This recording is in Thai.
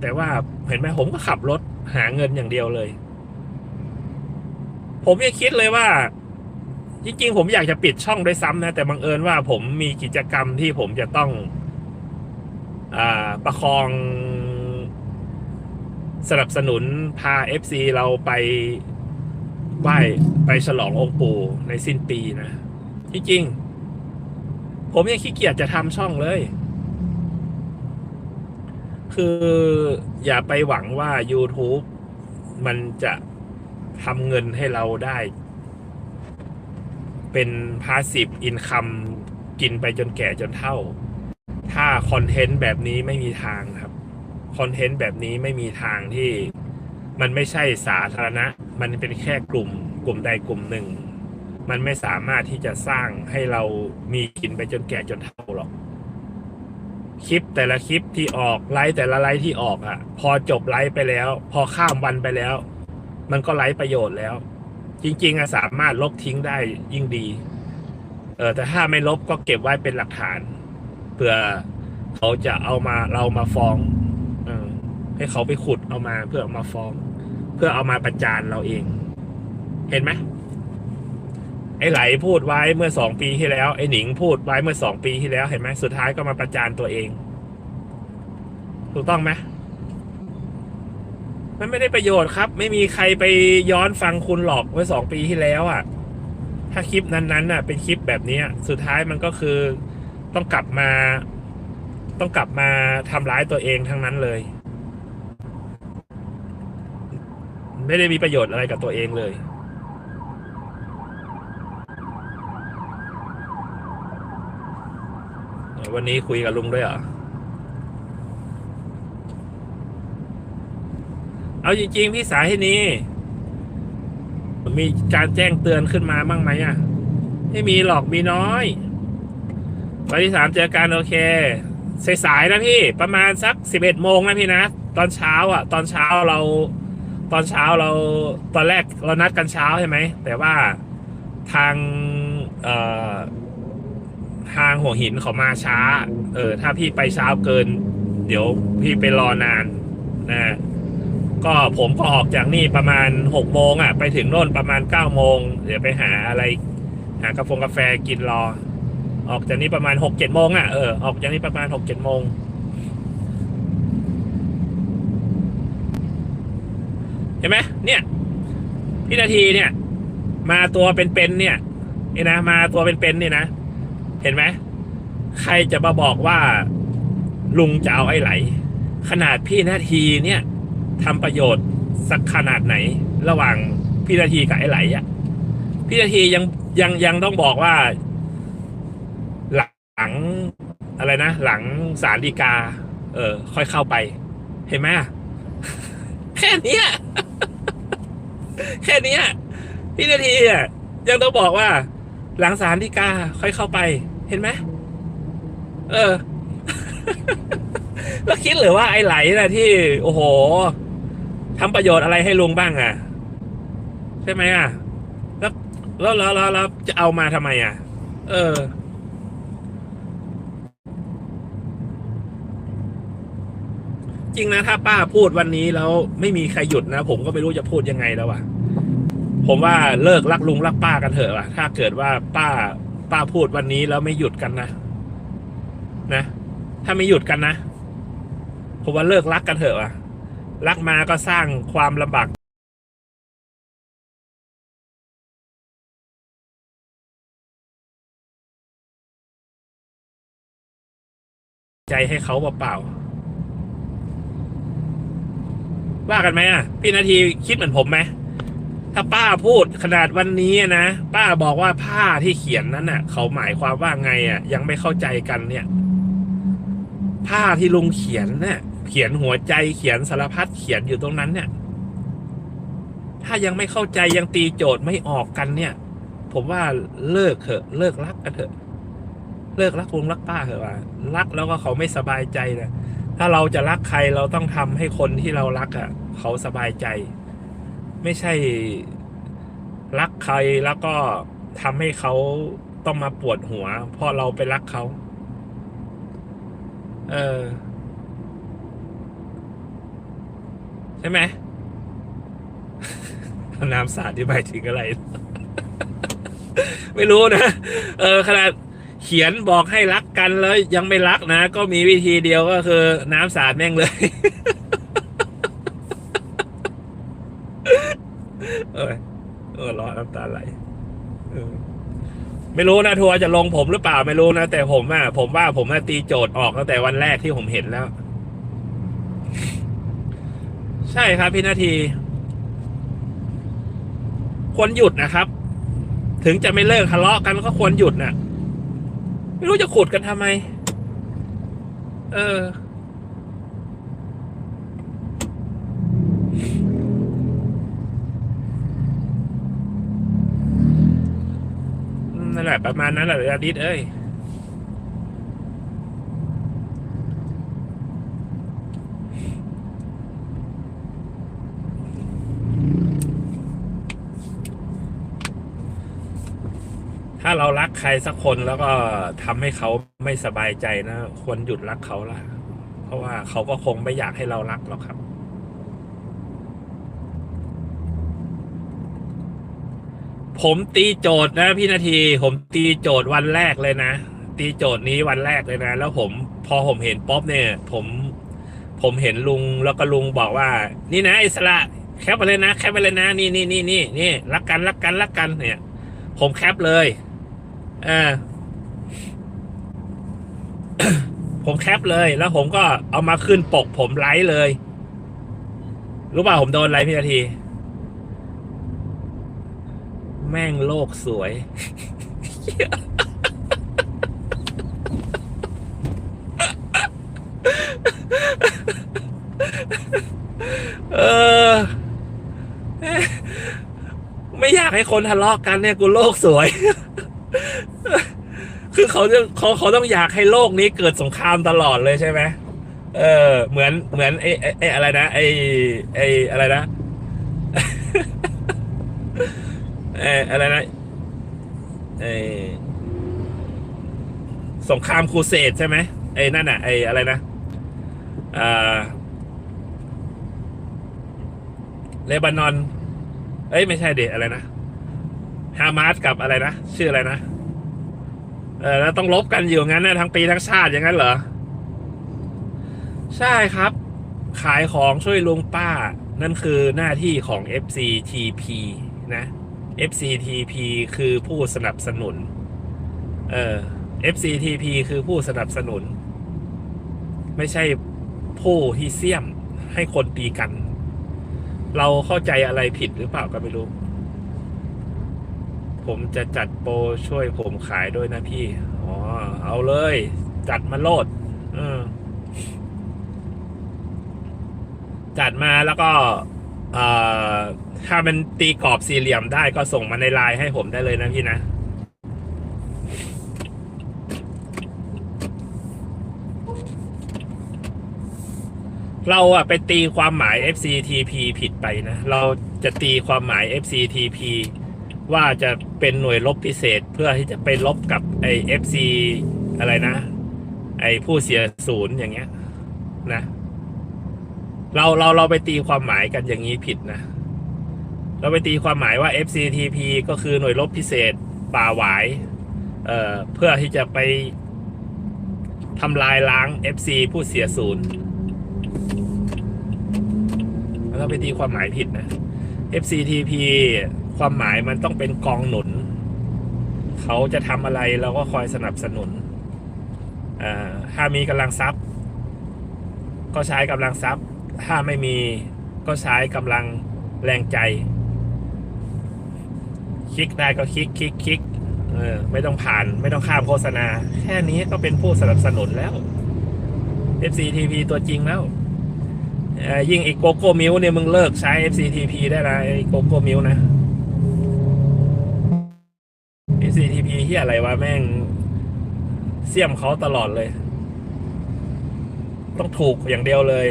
แต่ว่าเห็นไหมผมก็ขับรถหาเงินอย่างเดียวเลย ผมยังคิดเลยว่า จริงๆ ผมอยากจะปิดช่องด้วยซ้ำนะ แต่บังเอิญว่าผมมีกิจกรรมที่ผมจะต้องอประคองสนับสนุนพา FC เราไปไหว้ไปฉลององค์ปู่ในสิ้นปีนะ จริงๆ ผมยังขี้เกียจจะทำช่องเลย คืออย่าไปหวังว่า YouTube มันจะทำเงินให้เราได้ เป็นพาสซีฟอินคัมกินไปจนแก่จนเท่า ถ้าคอนเทนต์แบบนี้ไม่มีทางครับ คอนเทนต์แบบนี้ไม่มีทางที่มันไม่ใช่สาธารณะ มันเป็นแค่กลุ่ม กลุ่มใดกลุ่มหนึ่ง มันไม่สามารถที่จะสร้างให้เรามีกินไปจนแก่จนเท่าหรอก คลิปแต่ละคลิปที่ออกไลฟ์แต่ละไลฟ์ที่ออกอะ พอจบไลฟ์ไปแล้ว พอข้ามวันไปแล้ว มันก็ไร้ประโยชน์แล้ว จริง ๆอะสามารถลบทิ้งได้ยิ่งดี เออแต่ถ้าไม่ลบก็เก็บไว้เป็นหลักฐานเผื่อเขาจะเอามาเรามาฟ้องเออให้เขาไปขุดเอามาเพื่อเอามาฟ้อง เพื่อเอามาประจานเราเอง เห็นไหม ไอ้ไหลพูดไว้เมื่อสองปีที่แล้ว ไอ้หนิงพูดไว้เมื่อสองปีที่แล้วเห็นไหมสุดท้ายก็มาประจานตัวเอง ถูกต้องไหมมันไม่ได้ประโยชน์ครับ ไม่มีใครไปย้อนฟังคุณหรอกเมื่อสองปีที่แล้วอะ ถ้าคลิปนั้นๆน่ะ เป็นคลิปแบบนี้สุดท้ายมันก็คือต้องกลับมา ต้องกลับมาทำร้ายตัวเองทั้งนั้นเลย ไม่ได้มีประโยชน์อะไรกับตัวเองเลย วันนี้คุยกับลุงด้วยเหรอ เอาจริงๆพี่สายที่นี้มีการแจ้งเตือนขึ้นมาบ้างไหมอะ ไม่มีหรอกมีน้อย วันที่สามเจอกันโอเคสายๆนะพี่ ประมาณสักสิบเอ็ดโมงนะพี่นะ ตอนเช้า อะ ตอนเช้าเรา ตอนเช้าเรา ตอนแรกเรานัดกันเช้าใช่ไหม แต่ว่าทาง เอ่อ ทางหัวหินเขามาช้า เออ ถ้าพี่ไปเช้าเกิน เดี๋ยวพี่ไปรอนานนะก็ผมก็ออกจากนี่ประมาณหกโมงอะ ไปถึงโน่นประมาณเก้าโมงเดี๋ยวไปหาอะไร หากาแฟกาแฟกินรอ ออกจากนี่ประมาณหกเจ็ดโมงอะเออออกจากนี่ประมาณหกเจ็ดโมงเห็นไหมเนี่ยพี่นาทีเนี่ย มาตัวเป็นๆเนี่ยนี่นะมาตัวเป็นๆเนี่ยนะ เห็นไหมใครจะมาบอกว่า ลุงจะเอาไอ้ไหล ขนาดพี่นาทีเนี่ยทำประโยชน์สักขนาดไหน ระหว่างพี่นาทีกับไอ้ไหลอะพี่นาทียังยังยังต้องบอกว่า หลังอะไรนะหลังสารดีกา เออ ค่อยเข้าไป เห็นไหมแค่นี้แค่นี้พี่นาทีอะยังต้องบอกว่า หลังสารดีกาค่อยเข้าไป เห็นไหมเออ แล้วคิดหรือว่าไอ้ไหลนะที่ โอ้โหทำประโยชน์อะไรให้ลุงบ้างอะ ใช่ไหมอะ แล้วแล้วแล้วแล้วจะเอามาทำไมอะ เออจริงนะถ้าป้าพูดวันนี้แล้วไม่มีใครหยุดนะผมก็ไม่รู้จะพูดยังไงแล้วอะผมว่าเลิกรักลุงรักป้ากันเถอะว่ะถ้าเกิดว่าป้า ป้าพูดวันนี้แล้วไม่หยุดกันนะ นะ ถ้าไม่หยุดกันนะผมว่าเลิกรักกันเถอะว่ะรักมาก็สร้างความลำบากใจให้เขาเปล่าๆว่ากันไหมอะ พี่นาทีคิดเหมือนผมไหม ถ้าป้าพูดขนาดวันนี้นะป้าบอกว่าผ้าที่เขียนนั้นน่ะ เขาหมายความว่าไงอะ ยังไม่เข้าใจกันเนี่ย ผ้าที่ลุงเขียนเนี่ยเขียนหัวใจเขียนสารพัดเขียนอยู่ตรงนั้นเนี่ย ถ้ายังไม่เข้าใจยังตีโจทย์ไม่ออกกันเนี่ย ผมว่าเลิกเถอะเลิกรักกันเถอะ เลิกรักลุงรักป้าเถอะว่ารักแล้วก็เขาไม่สบายใจนะถ้าเราจะรักใครเราต้องทำให้คนที่เรารักอะ เขาสบายใจ ไม่ใช่รักใครแล้วก็ทำให้เขาต้องมาปวดหัวเพราะเราไปรักเขา เออ ใช่ไหมน้ำสาดที่หมายถึงอะไร ไม่รู้นะ เออขนาดเขียนบอกให้รักกันแล้วยังไม่รักนะ ก็มีวิธีเดียวก็คือ น้ำสาดแม่งเลย เออเออร้อนน้ำตาไหลไม่รู้นะทัวร์จะลงผมหรือเปล่าไม่รู้นะ แต่ผมอะผมว่าผมน่ะตีโจทย์ออกตั้งแต่วันแรกที่ผมเห็นแล้ว ใช่ครับพี่นาทีควรหยุดนะครับ ถึงจะไม่เลิกทะเลาะกันก็ควรหยุดน่ะ ไม่รู้จะขุดกันทำไม เออ นั่น แหละประมาณนั้นแหละอาทิตย์เอ้ยถ้าเรารักใครสักคนแล้วก็ทำให้เขาไม่สบายใจนะ ควรหยุดรักเขาละเพราะว่าเขาก็คงไม่อยากให้เรารักหรอกครับ ผมตีโจทย์นะพี่นาที ผมตีโจทย์วันแรกเลยนะ ตีโจทย์นี้วันแรกเลยนะ แล้วผมพอผมเห็นป๊อปเนี่ย ผมผมเห็นลุงแล้วก็ลุงบอกว่า นี่นะ อิสระแคปไปเลยนะแคปไปเลยนะ นี่นี่นี่นี่นี่รักกันรักกันรักกันเนี่ย ผมแคปเลยเออผมแคปเลย แล้วผมก็เอามาขึ้นปกผมไลค์เลย รู้ป่าผมโดนอะไรพี่นาที แม่งโลกสวย เออ ไม่อยากให้คนทะเลาะกันเนี่ยกูโลกสวย คือเขาจะเขาเขาต้องอยากให้โลกนี้เกิดสงครามตลอดเลยใช่ไหมเออ เหมือนเหมือนไอ้ไอ้ไอ้อะไรนะไอ้ไอ้อะไรนะ เอออะไรนะไอ้สงครามครูเสดใช่ไหมไอ้นั่นน่ะไอ้อะไรนะอ่าเลบานอน เอ้ยไม่ใช่เดอะไรนะฮามาสกับอะไรนะชื่ออะไรนะเออแล้วต้องลบกันอยู่งั้นนะทั้งปีทั้งชาติอย่างนั้นเหรอ ใช่ครับ ขายของช่วยลุงป้า นั่นคือหน้าที่ของ FCTP นะ FCTP คือผู้สนับสนุน เออ FCTP คือผู้สนับสนุน ไม่ใช่ผู้ที่เสี่ยมให้คนตีกัน เราเข้าใจอะไรผิดหรือเปล่าก็ไม่รู้ ผมจะจัดโปรช่วยผมขายด้วยนะพี่ อ๋อ เอาเลย จัดมาโลดเออจัดมาแล้วก็ เอ่อ ถ้ามันตีกรอบสี่เหลี่ยมได้ก็ส่งมาในไลน์ให้ผมได้เลยนะพี่นะ เราอะไปตีความหมาย FCTP ผิดไปนะ เราจะตีความหมาย FCTP ว่าจะเป็นหน่วยลบพิเศษเพื่อที่จะไปลบกับไอ FC อะไรนะ ไอผู้เสียศูนย์อย่างเงี้ยนะ เราเราเราไปตีความหมายกันอย่างนี้ผิดนะ เราไปตีความหมายว่า FCTP ก็คือหน่วยรบพิเศษป่าหวายเเพื่อที่จะไปทำลายล้าง FC ผู้เสียศูนย์เราไปตีความหมายผิดนะ FCTP ความหมายมันต้องเป็นกองหนุน เขาจะทำอะไรเราก็คอยสนับสนุนถ้ามีกำลังทรัพย์ ก็ใช้กำลังทรัพย์ ถ้าไม่มีก็ใช้กำลังแรงใจ คลิกได้ก็คลิกคลิกคลิกเออไม่ต้องผ่านไม่ต้องข้ามโฆษณา แค่นี้ก็เป็นผู้สนับสนุนแล้ว FCTP ตัวจริงแล้วยิ่งไอ้โกโก้มิวเนี่ยมึงเลิกใช้ FCTP ได้ละไอ้โกโก้มิวนะ FCTP ที่อะไรวะแม่ง เสี่ยมเขาตลอดเลย ต้องถูกอย่างเดียวเลย